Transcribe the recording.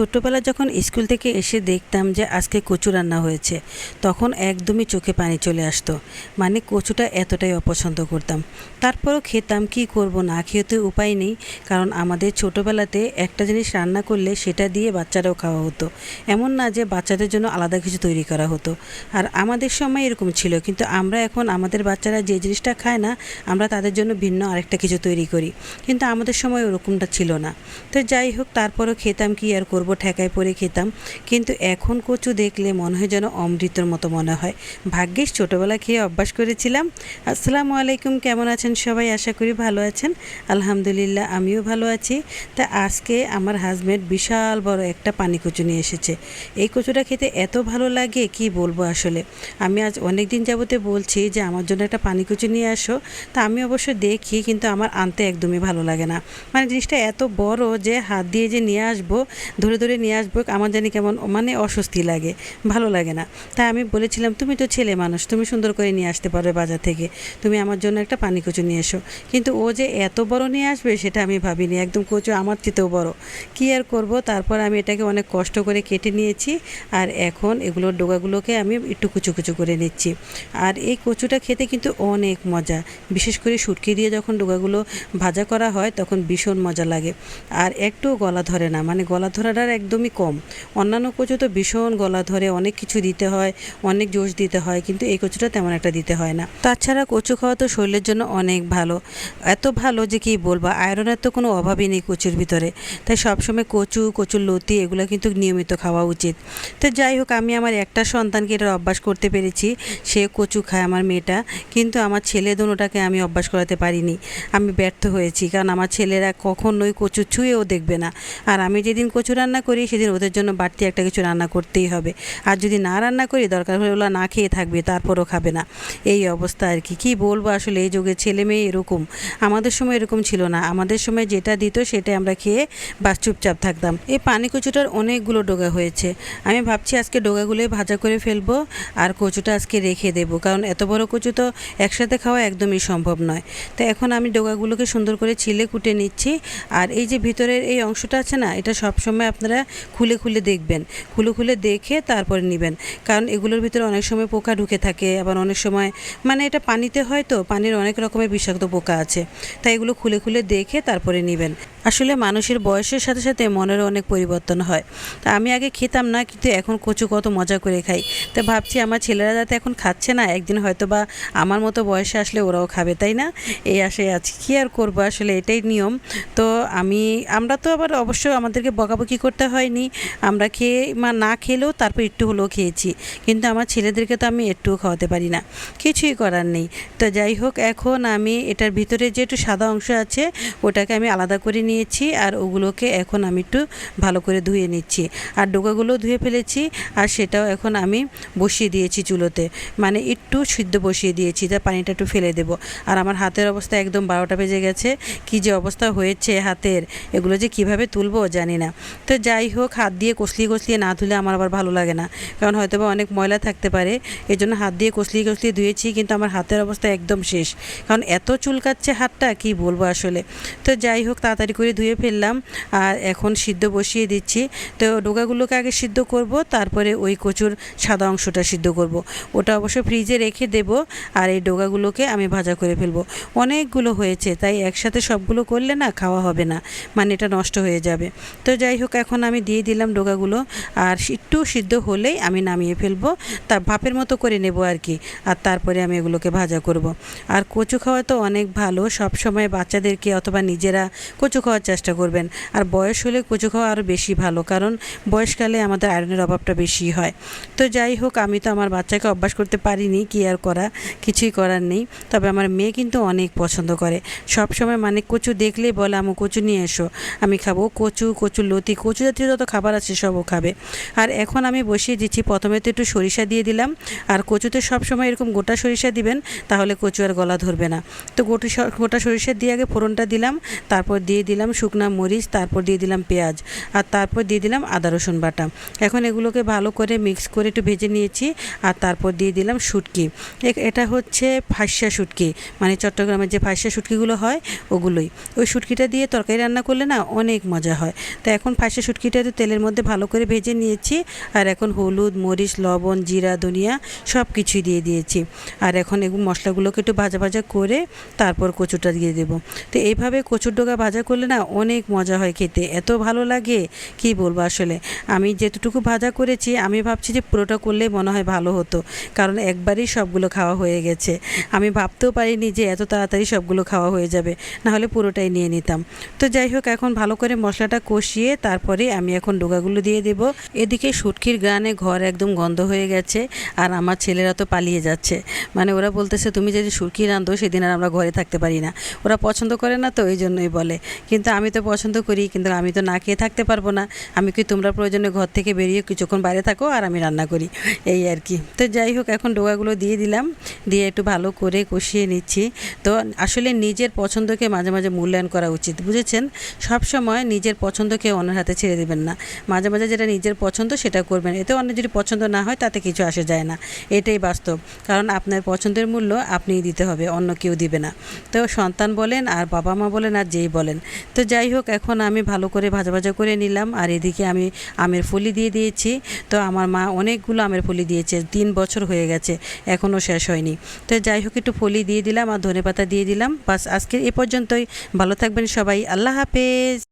ছোট্টবেলা যখন স্কুল থেকে এসে দেখতাম যে আজকে কচু রান্না হয়েছে, তখন একদমই চোখে পানি চলে আসতো। মানে কচুটা এতটাই অপছন্দ করতাম। তারপরও খেতাম, কি করব, না খেয়ে তো উপায় নেই, কারণ আমাদের ছোটোবেলাতে একটা জিনিস রান্না করলে সেটা দিয়ে বাচ্চারাও খাওয়া হতো। এমন না যে বাচ্চাদের জন্য আলাদা কিছু তৈরি করা হতো। আর আমাদের সময় এরকম ছিল, কিন্তু আমরা এখন আমাদের বাচ্চারা যে জিনিসটা খায় না, আমরা তাদের জন্য ভিন্ন আরেকটা কিছু তৈরি করি। কিন্তু আমাদের সময় ওরকমটা ছিল না। তো যাই হোক, তারপরও খেতাম, কি আর করব ঠেকায় পরে খেতাম। কিন্তু এখন কচু দেখলে মনে হয় যেন অমৃতর মতো মনে হয়। ভাগ্যিস ছোটোবেলা খেয়ে অভ্যাস করেছিলাম। আসসালামু আলাইকুম, কেমন আছেন সবাই? আশা করি ভালো আছেন। আলহামদুলিল্লাহ, আমিও ভালো আছি। তা আজকে আমার হাজব্যান্ড বিশাল বড় একটা পানি কচু নিয়ে এসেছে। এই কচুটা খেতে এত ভালো লাগে, কি বলব আসলে? আমি আজ অনেক দিন যাবতে বলছি যে, আমার জন্য একটা পানি কচু নিয়ে আসো। তা আমি অবশ্য দেখি, কিন্তু আমার আনতে একদমই ভালো লাগে না। মানে জিনিসটা এত বড় যে, হাত দিয়ে যে নিয়ে আসব ধরে ধরে নিয়ে আসব, আমার জানি কেমন মানে অস্বস্তি লাগে, ভালো লাগে না। তাই আমি বলেছিলাম, তুমি তো ছেলে মানুষ, তুমি সুন্দর করে নিয়ে আসতে পারবে বাজার থেকে। তুমি আমার জন্য একটা পানি কচু নিয়ে এসো। কিন্তু ও যে এত বড় নিয়ে আসবে, সেটা আমি ভাবিনি। একদম কচু, আমার চেতেও বড়। কী আর করব? তারপর আমি এটাকে অনেক কষ্ট করে কেটে নিয়েছি, আর এখন এগুলোর ডোগাগুলোকে আমি একটু কুচু কুচু করে নিচ্ছি। আর এই কচুটা খেতে কিন্তু অনেক মজা। বিশেষ করে শুটকি দিয়ে যখন ডোগাগুলো ভাজা করা হয়, তখন ভীষণ মজা লাগে। আর একটু গলা ধরে না মানে গলা ধরাটার একদমই কম। অন্যান্য কচু তো ভীষণ গলা ধরে, অনেক কিছু দিতে হয়, অনেক জোশ দিতে হয়, কিন্তু এই কচুটা তেমন একটা দিতে হয় না। তাছাড়া কচু খাওয়া তো শরীরের জন্য অনেক ভালো। এত ভালো যে কি বলব, আয়রনের তো কোনো অভাবই নেই কচুর ভিতরে। তাই সবসময় কচু কচুর লতি এগুলো কিন্তু নিয়মিত খাওয়া উচিত। তো যাই হোক, আমি আমার একটা সন্তানকে এটার অভ্যাস করতে পেরেছি। সে কচু খায় আমার মেয়েটা, কিন্তু আমার ছেলে দুটোটাকে আমি অভ্যাস করাতে পারিনি। আমি ব্যর্থ হয়েছি, কারণ আমার ছেলেরা কখনোই কচু ছুঁয়েও দেখবে না। আর আমি যেদিন কচু রান্না করি, সেদিন ওদের জন্য বাড়তি একটা কিছু রান্না করতেই হবে। আর যদি না রান্না করি, দরকার হলে ওরা না খেয়ে থাকবে, তারপরও খাবে না। এই অবস্থা আর কি। কী বলব আসলে, এই যুগে ছেলে মেয়ে এরকম। আমাদের সময় এরকম ছিল না। আমাদের সময় যেটা দিত, সেটাই আমরা খেয়ে বাস চুপচাপ থাকতাম। এই পানি কচুটার অনেকগুলো ডোগা হয়েছে। আমি ভাবছি আজকে ডোগাগুলোই ভাজা করে ফেলব আর কচুটা আজকে রেখে দেবো। কারণ এত বড় কচু তো একসাথে খাওয়া একদমই সম্ভব নয়। তো এখন আমি ডোগাগুলোকে সুন্দর করে ছিলে কুটে নিচ্ছি। আর এই যে ভিতরের এই অংশটা আছে না, এটা সবসময় আপনারা খুলে খুলে দেখবেন। খুলে খুলে দেখে তারপরে নেবেন। কারণ এগুলোর ভিতরে অনেক সময় পোকা ঢুকে থাকে, আবার অনেক সময় মানে এটা পানিতে হয় তো, পানির অনেক রকমের বিষাক্ত পোকা আছে। তাই এগুলো খুলে খুলে দেখে তারপরে নেবেন। আসলে মানুষের বয়সের সাথে সাথে মনের অনেক পরিবর্তন হয়। তা আমি আগে খেতাম না, কিন্তু এখন কচু কত মজা করে খাই। তা ভাবছি আমার ছেলেরা যাতে এখন খাচ্ছে না, একদিন হয়তো বা আমার মতো বয়সে আসলে ওরাও খাবে, তাই না? এই আশায় আছি। কী আর করব আসলে, এটাই নিয়ম। তো আমি, আমরা তো আবার অবশ্য আমাদেরকে বকাবকি করতে হয়নি। আমরা খেয়ে, মা না খেলেও তারপর একটু হলেও খেয়েছি। কিন্তু আমার ছেলেদেরকে তো আমি একটুও খাওয়াতে পারি না। কিছুই করার নেই। তো যাই হোক, এখন আমি এটার ভিতরে যে একটু সাদা অংশ আছে, ওটাকে আমি আলাদা করে নিয়েছি আর ওগুলোকে এখন আমি একটু ভালো করে ধুয়ে নিচ্ছি। আর ডোকাগুলো ধুয়ে ফেলেছি আর সেটাও এখন আমি বসিয়ে দিয়েছি চুলোতে। মানে একটু সিদ্ধ বসিয়ে দিয়েছি, তা পানিটা একটু ফেলে দেবো। আর আমার হাতের অবস্থা একদম বারোটা বেজে গেছে, কি যে অবস্থা হয়েছে হাতের, এগুলো যে কীভাবে তুলবো জানি না। তো যাই হোক, হাত দিয়ে কষলিয়ে কষলিয়ে না ধুলে আমার আবার ভালো লাগে না। কারণ হয়তো বা অনেক ময়লা থাকতে পারে এই জন্য হাত দিয়ে কষলিয়ে কষলিয়ে ধুয়েছি, কিন্তু আমার হাতের অবস্থা একদম শেষ। কারণ এত চুলকাচ্ছে হাতটা, কি বলব আসলে। তো যাই হোক, তাড়াতাড়ি করে ধুয়ে ফেললাম আর এখন সিদ্ধ বসিয়ে দিচ্ছি। তো ডোকাগুলোকে আগে সিদ্ধ করব, তারপরে ওই কচুর সাদা অংশটা সিদ্ধ করব। ওটা অবশ্য ফ্রিজে রেখে দেব আর এই ডোকাগুলোকে আমি ভাজা করে ফেলব। অনেকগুলো হয়েছে, তাই একসাথে সবগুলো করলে না খাওয়া হবে না মানে এটা নষ্ট হয়ে যাবে। তো যাই হোক, এখন আমি দিয়ে দিলাম ডোকাগুলো আর একটু সিদ্ধ হলেই আমি নামিয়ে ফেলব, তা ভাপের মতো করে নেব আর কি, আর তারপরে আমি এগুলোকে ভাজা করব। আর কচু খাওয়া তো অনেক ভালো সব সময় বাচ্চাদেরকে অথবা নিজেরা কচু খাওয়ার চেষ্টা করবেন। আর বয়স হলে কচু খাওয়া আরও বেশি ভালো, কারণ বয়সকালে আমাদের আয়রনের অভাবটা বেশি হয়। তো যাই হোক, আমি তো আমার বাচ্চাকে অভ্যাস করতে পারিনি, কি আর করা? কিছুই করার নেই। তবে আমার মেয়ে কিন্তু অনেক পছন্দ করে। সব সময় মানে কচু দেখলেই বলে, আমু, কচু নিয়ে এসো। আমি খাব কচু কচু লতি। কচু জাতীয় যত খাবার আছে সবও খাবে। আর এখন আমি বসিয়ে দিচ্ছি, প্রথমে তো একটু সরিষা দিয়ে দিলাম। আর কচুতে সব সময় এরকম গোটা সরিষা দিবেন, তাহলে কচু আর গলা ধরবে না। তো গোটা গোটা সরিষা দিয়ে আগে ফোড়নটা দিলাম। তারপর দিয়ে দিলাম দিলাম শুকনা মরিচ, তারপর দিয়ে দিলাম পেঁয়াজ, আর তারপর দিয়ে দিলাম আদা, রসুন বাটা। এখন এগুলোকে ভালো করে মিক্স করে একটু ভেজে নিয়েছি, আর তারপর দিয়ে দিলাম শুটকি। এটা হচ্ছে ফাঁসা শুটকি মানে চট্টগ্রামের যে ফাঁসা শুটকিগুলো হয়, ওগুলোই। ওই শুটকিটা দিয়ে তরকারি রান্না করলে না অনেক মজা হয়। তো এখন ফাঁসা শুটকিটা তো তেলের মধ্যে ভালো করে ভেজে নিয়েছি, আর এখন হলুদ, মরিচ, লবণ, জিরা, ধনিয়া সব কিছুই দিয়ে দিয়েছি। আর এখন এগুলো মশলাগুলোকে একটু ভাজা ভাজা করে তারপর কচুটা দিয়ে দেবো। তো এইভাবে কচুর ডোকা ভাজা করলে না, অনেক মজা হয় খেতে। এত ভালো লাগে? কি বলব আসলে? আমি যেতটুকু ভাজা করেছি, আমি ভাবছি যে পুরোটা করলে মনে হয় ভালো হতো। কারণ একবারই সবগুলো খাওয়া হয়ে গেছে। আমি ভাবতেও পারিনি যে এত তাড়াতাড়ি সবগুলো খাওয়া হয়ে যাবে। না হলে পুরোটাই নিয়ে নিতাম। তো যাই হোক, এখন ভালো করে মশলাটা কষিয়ে তারপরে আমি এখন ডোকাগুলো দিয়ে দেব। এদিকে শুটকির গানে ঘর একদম গন্ধ হয়ে গেছে আর আমার ছেলেরা তো পালিয়ে যাচ্ছে। মানে ওরা বলতেছে, তুমি যদি শুটকি রাঁধো, সেদিন আর আমরা ঘরে থাকতে পারি না। ওরা পছন্দ করে না তো, ওই জন্যই বলে। কিন্তু আমি তো পছন্দ করি, কিন্তু আমি তো না খেয়ে থাকতে পারব না। আমি কি তোমরা প্রয়োজনে ঘর থেকে বেরিয়ে কিছুক্ষণ বাইরে থাকো আর আমি রান্না করি। এই আর কি। তো যাই হোক, এখন ডোকাগুলো দিয়ে দিলাম। দিয়ে একটু ভালো করে কষিয়ে নিচ্ছি। তো আসলে নিজের পছন্দকে মাঝে মাঝে মূল্যায়ন করা উচিত, বুঝেছেন? সব সময় নিজের পছন্দকে অন্যের হাতে ছেড়ে দেবেন না। মাঝে মাঝে যেটা নিজের পছন্দ সেটা করবেন। এতে অন্য যদি পছন্দ না হয়, তাতে কিছু আসে যায় না। এটাই বাস্তব। কারণ আপনার পছন্দের মূল্য আপনিই দিতে হবে, অন্য কেউ দিবে না। তো সন্তান বলেন আর বাবা মা বলেন আর যেই বলেন। তো যাই হোক, এখন আমি ভালো করে ভাজা ভাজা করে নিলাম আর এদিকে আমি আমের ফলি দিয়ে দিয়েছি। তো আমার মা অনেকগুলো আমের ফলি দিয়েছে, তিন বছর হয়ে গেছে এখনও শেষ হয়নি। তো যাই হোক, একটু ফলি দিয়ে দিলাম আর ধনে পাতা দিয়ে দিলাম। বাস আজকে এ পর্যন্তই। ভালো থাকবেন সবাই। আল্লাহ হাফেজ।